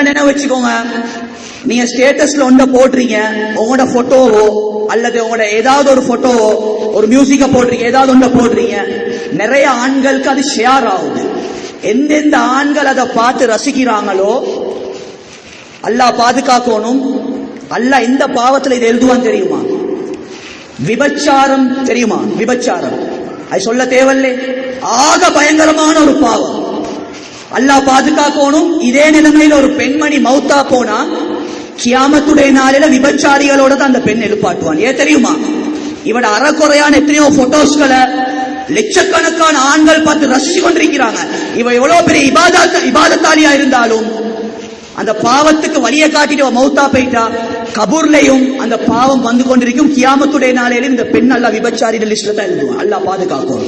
நல்ல நினைவு வச்சுக்கோங்க. நீங்க ஸ்டேட்டஸ்ல ஒன்றை போடுறீங்க உங்களோட போட்டோவோ அல்லது உங்களோட ஏதாவது ஒரு போட்டோவோ ஒரு மியூசிக்க போடுறீங்க ஏதாவது ஒன்றை போடுறீங்க நிறைய ஆண்களுக்கு அது ஷேர் ஆகுது. எந்தெந்த ஆண்கள் அதை பார்த்து ரசிக்கிறாங்களோ அல்லாஹ் பாதுகாக்கணும். அல்லாஹ் இந்த பாவத்துல இது எழுதுவான் தெரியுமா? விபச்சாரம் தெரியுமா? விபச்சாரம். அது சொல்ல தேவையில்லை. ஆக பயங்கரமான ஒரு பாவம். அல்லாஹ் பாதுகாக்கணும். இதே நிலைமையில ஒரு பெண்மணி மௌத்தா போனா கியாமத்துடைய நாளில விபச்சாரிகளோட தான் அந்த பெண் எழுப்பாட்டுவான். ஏன் தெரியுமா? இவட அறக்குறையான எத்தனையோ போட்டோஸ்களை லட்சக்கணக்கான ஆண்கள் பார்த்து ரசிச்சு கொண்டிருக்கிறாங்க. இவ எவ்வளவு பெரிய இபாதா இபாதத்தாலியா இருந்தாலும் அந்த பாவத்துக்கு வழியை காட்டிட்டு மௌத்தா போயிட்டா கபூர்லையும் அந்த பாவம் வந்து கொண்டிருக்கும் கியாமத்துடைய நாளையிலும் இந்த பெண் அல்லா விபச்சாரிகள் லிஸ்ட்ல தான் எழுதுவான். அல்லா பாதுகாக்கும்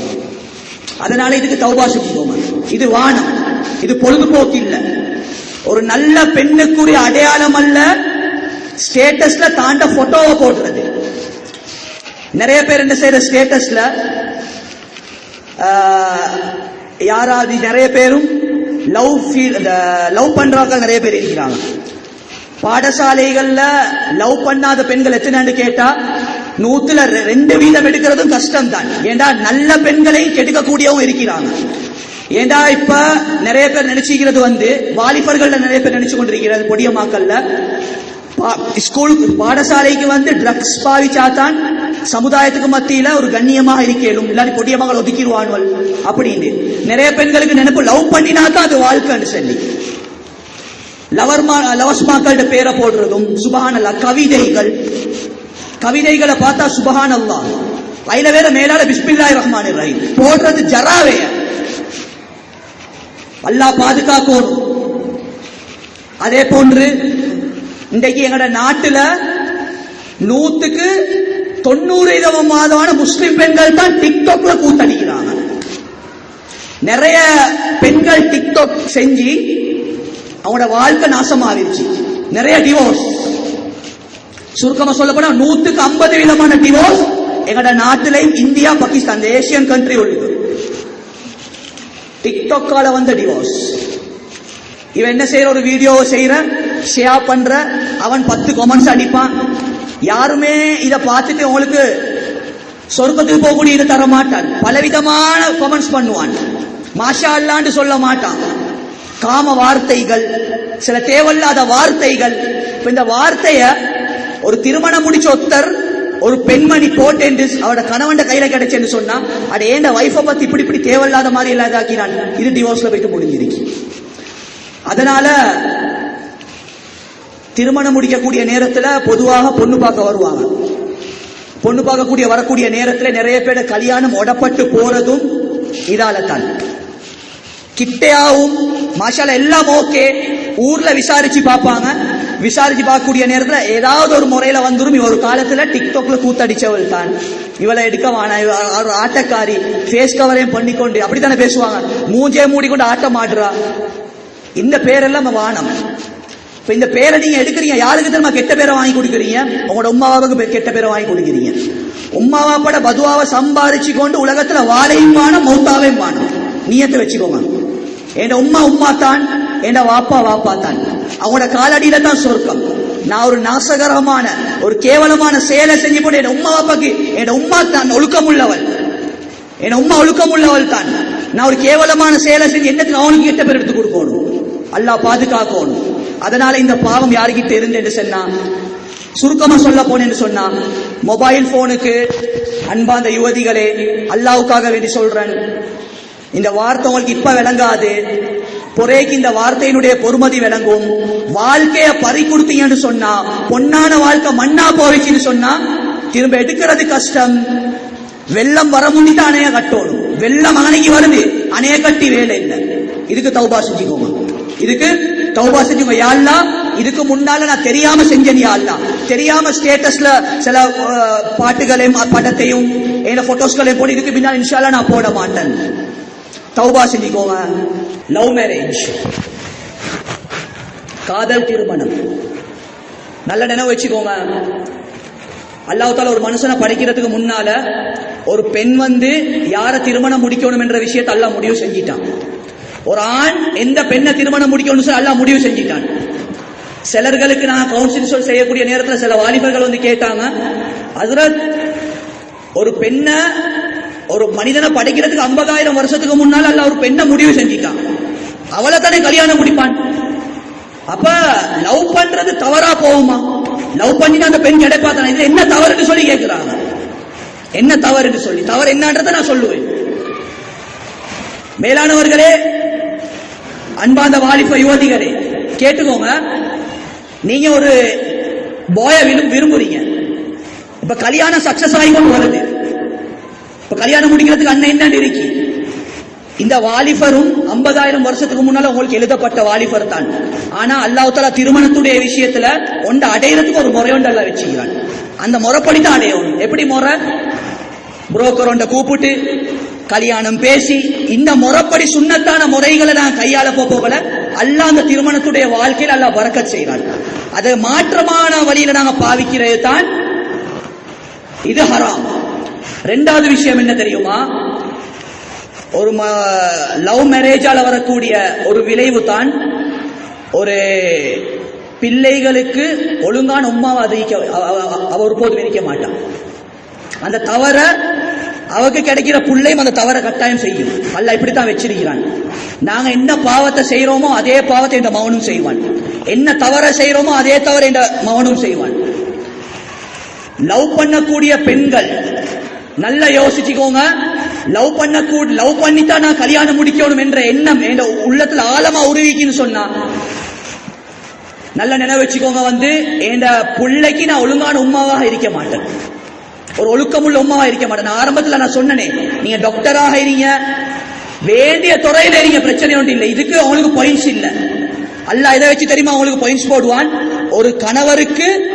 அதனால இதுக்கு தௌபா செஞ்சுக்கோங்க இது வானம். இது பொழுதுபோக்கு இல்ல ஒரு நல்ல பெண்ணுக்குரிய அடையாளம் அல்ல ஸ்டேட்டஸ்ல தாண்ட போட்டோவை போடுறது. நிறைய பேர் என்ன செய்யற ஸ்டேட்டஸ்ல? யாராவது நிறைய பேரும் லவ் ஃபீல் இந்த லவ் பண்றவங்க நிறைய பேர் இருக்கிறாங்க. பாடசாலைகள்ல லவ் பண்ணாத பெண்கள் எத்தனைன்னு கேட்டா நூத்துல ரெ- ரெண்டு வீதம் எடுக்கிறதும் கஷ்டம் தான் ஏண்டா நல்ல பெண்களை கெடுக்கக்கூடியவும் இருக்கிறாங்க. ஏண்டா இப்ப நிறைய பேர் நினைச்சுக்கிறது வந்து வாலிபர்கள் நிறைய பேர் நினைச்சு கொண்டிருக்கிறது பொடியமாக்கல்ல? ஸ்கூலுக்கு பாடசாலைக்கு வந்து ட்ரக்ஸ் பாவிச்சாதான் சமுதாயத்துக்கு மத்தியில ஒரு கண்ணியமாக இருக்கலும் இல்லாட்டி பொடிய மகள் ஒதுக்கிடுவானுவல் அப்படின்னு நிறைய பெண்களுக்கு நினைப்பு லவ் பண்ணினாதான் அது வாழ்க்கைன்னு சொல்லி. லவர்மா லவர்ஸ் மாக்கள்ட பேரை போடுறதும் சுபஹானல்லா கவிதைகள். கவிதைகளை பார்த்தா சுபஹானல்லா. அதுல வேற மேலால பிஸ்மில்லாய் ரஹ்மான் ரஹீம். போடுறது ஜராவே அல்லாஹ் பாதுகாக்கும் அதே போன்று இன்றைக்கு எங்களோட நாட்டுல நூத்துக்கு தொண்ணூறு விதமான முஸ்லிம் பெண்கள் தான் டிக்டாக்ல கூத்தடிக்கிறாங்க. நிறைய பெண்கள் டிக்டாக் செஞ்சு அவங்களோட வாழ்க்கை நாசமாகிருச்சு நிறைய டிவோர்ஸ் சுருக்கமா சொல்ல போனா நூத்துக்கு ஐம்பது விதமான டிவோர்ஸ் எங்களோட நாட்டிலையும் இந்தியா பாகிஸ்தான் இந்த ஏசியன் கண்ட்ரி உள்ளது. டிக்டாக்கால வந்த டிவோர்ஸ் இவன் என்ன செய்யற? ஒரு வீடியோ செய்யற ஷேர் பண்ற. அவன் பத்து கமெண்ட்ஸ் அடிப்பான். யாருமே இத பார்த்துட்டு உங்களுக்கு சொர்க்கத்துக்கு போகக்கூடிய இதை தர மாட்டான். பலவிதமான கமெண்ட்ஸ் பண்ணுவான். மாஷா அல்லான்னு சொல்ல மாட்டான். காம வார்த்தைகள் சில தேவையில்லாத வார்த்தைகள். இந்த வார்த்தைய ஒரு திருமணம் முடிச்ச ஒருத்தர் ஒரு பெண்மணி போட்டேன் அவட கணவன் கையில கிடைச்சேன்னு சொன்னா அட ஏண்ட வைஃபை பத்தி இப்படி இப்படி தேவையில்லாத மாதிரி இல்லாதாக்கினான் இது டிவோர்ஸ்ல போயிட்டு முடிஞ்சிருக்கு. அதனால திருமணம் முடிக்கக்கூடிய நேரத்துல பொதுவாக பொண்ணு பார்க்க வருவாங்க. பொண்ணு பார்க்கக்கூடிய வரக்கூடிய நேரத்துல நிறைய பேர் கல்யாணம் உடப்பட்டு போறதும் இதால தான் கிட்டையாவும் மாஷால எல்லாம் ஓகே ஊர்ல விசாரிச்சு பார்ப்பாங்க. விசாரிச்சு பார்க்கக்கூடிய நேரத்துல ஏதாவது ஒரு முறையில வந்துரும். இவ ஒரு காலத்துல டிக்டாக்ல கூத்தடிச்சவள் தான் இவளை எடுக்க வேணாம் இவ ஆட்டக்காரி. ஃபேஸ் கவரையும் பண்ணிக்கொண்டு அப்படித்தானே பேசுவாங்க. மூஞ்சே மூடிக்கொண்டு ஆட்டம் ஆடுறா. இந்த பேரெல்லாம் நம்ம வானம். இப்ப இந்த பேரை நீங்க எடுக்கிறீங்க. யாருக்கு தெரியுமா கெட்ட பேரை வாங்கி கொடுக்குறீங்க? உங்களோட உமாவாவுக்கு கெட்ட பேரை வாங்கி கொடுக்குறீங்க. உமாவா பட பதுவாவை சம்பாரிச்சு கொண்டு உலகத்துல வாழையும் வானம் மௌத்தாவையும் வானம் நீயத்தை வச்சுக்கோங்க. என் உம்மா உம்மா தான் என் வாப்பா வாப்பா தான்? அவங்களோட காலடியில தான் சொர்க்கம். நான் ஒரு நாசகரமான ஒரு கேவலமான செயலை செஞ்சு போட்டு என் உம்மா வாப்பாக்கு என் உம்மா தான் ஒழுக்கமுள்ளவள். என் உம்மா ஒழுக்கமுள்ளவள் தான். நான் ஒரு கேவலமான செயலை செஞ்சு என்னத்துக்கு அவனுக்கு கெட்ட பேர் எடுத்து கொடுக்கணும்? அல்லாஹ் பாதுகாக்கணும். அதனால இந்த பாவம் யாருக்கிட்ட இருந்து என்று சொன்னா சுருக்கமா சொல்ல போனேன்னு சொன்னா மொபைல் போனுக்கு அன்பாந்த யுவதிகளே அல்லாவுக்காக வேண்டி சொல்றேன். இந்த வார்த்தை உங்களுக்கு இப்ப விளங்காது. பொறைக்கு இந்த வார்த்தையினுடைய பொறுமதி விளங்கும். வாழ்க்கைய பறி கொடுத்தீங்கன்னு சொன்னா பொன்னான வாழ்க்கை மண்ணா போயிடுச்சுன்னு சொன்னா திரும்ப எடுக்கிறது கஷ்டம். வெள்ளம் வர முன்னிட்டு அணைய கட்டணும். வெள்ளம் அணைக்கு வருது. அணைய கட்டி வேலை இல்லை. இதுக்கு தௌபா செஞ்சுக்கோங்க. இதுக்கு தௌபா செஞ்சுக்கோ யாழ்லா இதுக்கு முன்னால நான் தெரியாம செஞ்சேன் யாழ்லா தெரியாம ஸ்டேட்டஸ்ல சில பாட்டுகளையும் படத்தையும் என்ன போட்டோஸ்களையும் போட்டு இதுக்கு பின்னால் இன்ஷால்லா நான் போட மாட்டேன். தௌபா செஞ்சுக்கோங்க லவ் மேரேஜ் காதல் திருமணம். நல்ல நினைவு வச்சுக்கோங்க. அல்லாஹால ஒரு மனுஷனை படைக்கிறதுக்கு முன்னால ஒரு பெண் வந்து யாரை திருமணம் முடிக்கணும் என்ற விஷயத்தை அல்லா முடிவு செஞ்சிட்டான். ஒரு ஆண் எந்த பெண்ணை திருமணம் முடிக்கணும்னு சொல்லி அல்லா முடிவு செஞ்சிட்டான். சிலர்களுக்கு நான் கவுன்சிலிங் செய்யக்கூடிய நேரத்தில் சில வாலிபர்கள் வந்து கேட்டாங்க அதில் ஒரு பெண்ணை ஒரு மனிதனை படைக்கிறதுக்கு ஐம்பதாயிரம் வருஷத்துக்கு முன்னால அல்ல ஒரு பெண்ணை முடிவு செஞ்சிட்டான். அவளை தானே கல்யாணம் முடிப்பான். அப்ப லவ் பண்றது தவறா போகுமா? லவ் பண்ணினா அந்த பெண் கிடைப்பா தானே இது என்ன தவறுன்னு சொல்லி கேட்கிறாங்க என்ன தவறுன்னு சொல்லி? தவறு என்னன்றதை நான் சொல்லுவேன். மேலானவர்களே அன்பாந்த வாலிப யுவதிகளே கேட்டுக்கோங்க. நீங்க ஒரு போய விரும்புறீங்க. இப்ப கல்யாணம் சக்சஸ் ஆகி கொண்டு வருது. இப்ப கல்யாணம் முடிக்கிறதுக்கு அண்ணன் என்ன இருக்கு. இந்த வாலிபரும் ஐம்பதாயிரம் வருஷத்துக்கு முன்னால உங்களுக்கு எழுதப்பட்ட வாலிபர் தான். ஆனா அல்லாஹால திருமணத்துடைய விஷயத்துல ஒன்று அடையிறதுக்கு ஒரு முறை ஒன்று அல்ல வச்சுக்கிறான். அந்த முறைப்படி தான் அடையணும். எப்படி முறை? புரோக்கர் ஒன்றை கூப்பிட்டு கல்யாணம் பேசி இந்த முறைப்படி சுண்ணத்தான முறைகளை நான் கையாள போகல. அல்ல அந்த திருமணத்துடைய வாழ்க்கையில் அல்ல பறக்க செய்கிறான். அது மாற்றமான வழியில நாங்க பாவிக்கிறது தான் இது ஹராம். ரெண்டாவது விஷயம் என்ன தெரியுமா? ஒரு லவ் மேரேஜால் வரக்கூடிய ஒரு விளைவு தான் ஒரு பிள்ளைகளுக்கு ஒழுங்கான உமாவை அதிக அவ ஒருபோதும் விதிக்க மாட்டான். அந்த தவற அவருக்கு கிடைக்கிற பிள்ளையும் அந்த தவற கட்டாயம் செய்யும். அல்ல இப்படித்தான் வச்சிருக்கிறான். நாங்க என்ன பாவத்தை செய்யறோமோ அதே பாவத்தை இந்த மௌனம் செய்வான். என்ன தவற செய்யறோமோ அதே தவற இந்த மௌனம் செய்வான். லவ் பண்ணக்கூடிய பெண்கள் நல்லா யோசிச்சுக்கோங்க. லவ் பண்ண கூட லவ் பண்ணித்தான் நான் கல்யாணம் முடிக்கணும் என்ற எண்ணம் என் உள்ளத்துல ஆழமா உருவிக்குன்னு சொன்னா. நல்ல நினைவு வச்சுக்கோங்க வந்து என் பிள்ளைக்கு நான் ஒழுங்கான உமாவாக இருக்க மாட்டேன். ஒரு ஒழுக்கமுள்ள உமாவா இருக்க மாட்டேன். நான் ஆரம்பத்தில் நான் சொன்னனே நீங்க டாக்டராக இருங்க. வேண்டிய துறையில இருங்க பிரச்சனை ஒன்றும் இல்லை. இதுக்கு அவங்களுக்கு பாயிண்ட்ஸ் இல்லை. அல்ல இதை வச்சு தெரியுமா அவங்களுக்கு பாயிண்ட்ஸ் போடுவான்? ஒரு கணவருக்கு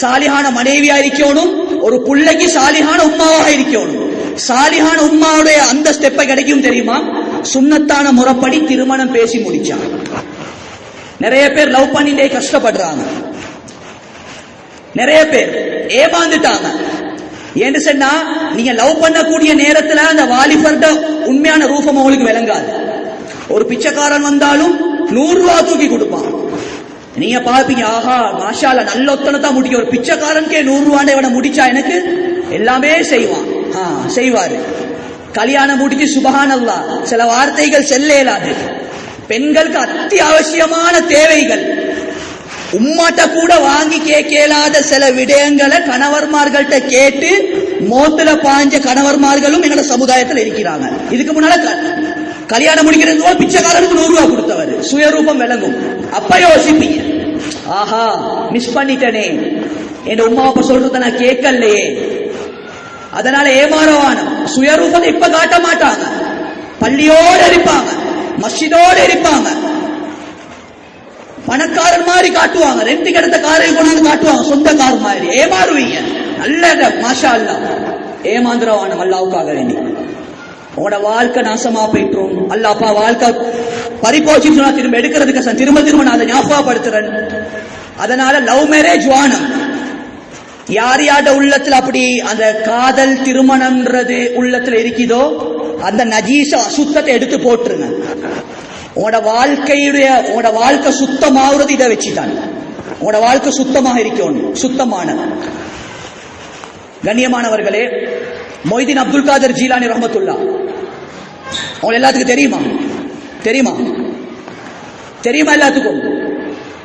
சாலிகான மனைவியா இருக்கணும் ஒரு பிள்ளைக்கு சாலிகான உம்மாவாக இருக்கணும் சாலிகான உம்மாவுடைய அந்த ஸ்டெப்பை கிடைக்கும் தெரியுமா சுண்ணத்தான முறைப்படி திருமணம் பேசி முடிச்சான் நிறைய பேர் லவ் பண்ணிட்டே கஷ்டப்படுறாங்க நிறைய பேர் ஏமாந்துட்டாங்க ஏன்னு சொன்னா நீங்க லவ் பண்ணக்கூடிய நேரத்துல அந்த வாலிபர்ட உண்மையான ரூபம் அவங்களுக்கு விளங்காது ஒரு பிச்சைக்காரன் வந்தாலும் நூறு ரூபா தூக்கி கொடுப்பான் நீங்க பாப்பீங்க ஆஹா மாஷால நல்ல ஒத்தனத்தான் முடிக்க. ஒரு பிச்சைக்காரனுக்கே நூறு ரூபாண்ட இவனை முடிச்சா எனக்கு? எல்லாமே செய்வான். ஆ செய்வாரு. கல்யாணம் முடிச்சு சுபகானல்லா சில வார்த்தைகள் செல்ல இயலாது பெண்களுக்கு அத்தியாவசியமான தேவைகள். உம்மாட்ட கூட வாங்கி கேட்கலாத சில விடயங்களை கணவர்மார்கள்ட்ட கேட்டு மோத்துல பாஞ்ச கணவர்மார்களும் எங்களோட சமுதாயத்தில் இருக்கிறாங்க. இதுக்கு முன்னால கல்யாணம் முடிக்கிறது போல பிச்சைக்காரனுக்கு நூறு ரூபாய் கொடுத்தவர். சுயரூபம் விளங்கும். அப்ப யோசிப்பீங்க. ஆஹா மிஸ் பண்ணிட்டனே. என் உமா அப்ப சொல்றத நான் கேட்கலையே. அதனால ஏமாறவான சுயரூபத்தை இப்ப காட்ட மாட்டாங்க. பள்ளியோடு இருப்பாங்க. மஸ்ஜிதோடு இருப்பாங்க. பணக்காரன் மாதிரி காட்டுவாங்க. ரெண்டு கிடத்த காரை கொண்டாந்து காட்டுவாங்க. சொந்த கார் மாதிரி. ஏமாறுவீங்க. நல்ல மாஷா அல்லா ஏமாந்துரவானம் அல்லாவுக்காக வேண்டி. உங்களோட வாழ்க்கை நாசமா போயிட்டுரும். அல்லாப்பா வாழ்க்கை பறிப்போச்சு சொன்னா திரும்ப எடுக்கிறதுக்கு திரும்ப திரும்ப நான் அதை ஞாபகப்படுத்துறேன். அதனால லவ் மேரேஜ் வானம். யார் யார்ட உள்ளத்துல அப்படி அந்த காதல் திருமணம்ன்றது உள்ளத்துல இருக்குதோ அந்த நஜீச அசுத்தத்தை எடுத்து போட்டுருங்க. உங்களோட வாழ்க்கையுடைய உங்களோட வாழ்க்கை சுத்தமாகிறது இதை வச்சுதான். உங்களோட வாழ்க்கை சுத்தமாக இருக்கணும் சுத்தமான. கண்ணியமானவர்களே மொய்தீன் அப்துல் காதர் ஜீலானி ரஹமத்துல்லா உங்களுக்கு எல்லாத்துக்கும் தெரியுமா? தெரியுமா? தெரியுமா எல்லாத்துக்கும்?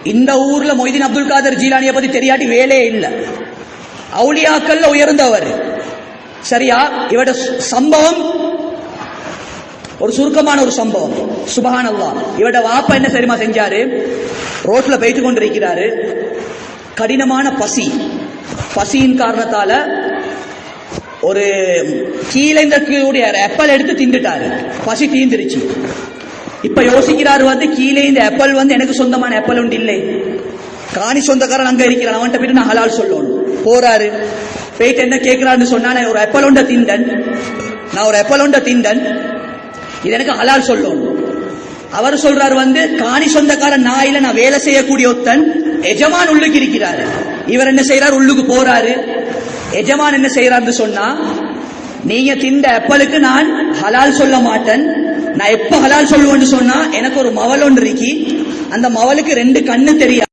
இந்த ஊர்ல மொய்தீன் அப்துல் காதர் ஜீலானியை பத்தி தெரியாட்டி வேலையே இல்லை. அவுளியாக்கல்ல உயர்ந்தவர். சரியா? இவட சம்பவம் ஒரு சுருக்கமான ஒரு சம்பவம். சுபகான் அல்லா இவட வாப்பா என்ன தெரியுமா செஞ்சாரு? ரோட்ல போயிட்டு கொண்டிருக்கிறாரு. கடினமான பசி. பசியின் காரணத்தால ஒரு கீழே இந்த கூடிய ஆப்பிள் எடுத்து திண்டுட்டாரு பசி தீந்துருச்சு. இப்ப யோசிக்கிறாரு வந்து கீழே இந்த ஆப்பிள் வந்து எனக்கு சொந்தமான ஆப்பிள் உண்டு இல்லை. காணி சொந்தக்காரன் அங்க இருக்கிறான். அவன்கிட்ட போயிட்டு நான் ஹலால் சொல்லணும். போறாரு. போயிட்டு என்ன கேட்கிறாருன்னு சொன்னா ஒரு எப்பலோண்ட திண்டன் நான் ஒரு எப்பலோண்ட திண்டன் இது எனக்கு ஹலால் சொல்லணும். அவர் சொல்றாரு வந்து காணி சொந்தக்காரன் நான் நான் வேலை செய்யக்கூடிய ஒத்தன் எஜமான் உள்ளுக்கு இருக்கிறாரு. இவர் என்ன செய்யறாரு உள்ளுக்கு போறாரு. எஜமான் என்ன செய்யறாருன்னு சொன்னா நீங்க திண்ட எப்பலுக்கு நான் ஹலால் சொல்ல மாட்டேன். நான் எப்ப ஹலால் சொல்லுவேன்னு சொன்னா எனக்கு ஒரு மவல் ஒன்று இருக்கி அந்த மவலுக்கு ரெண்டு கண்ணு தெரியாது.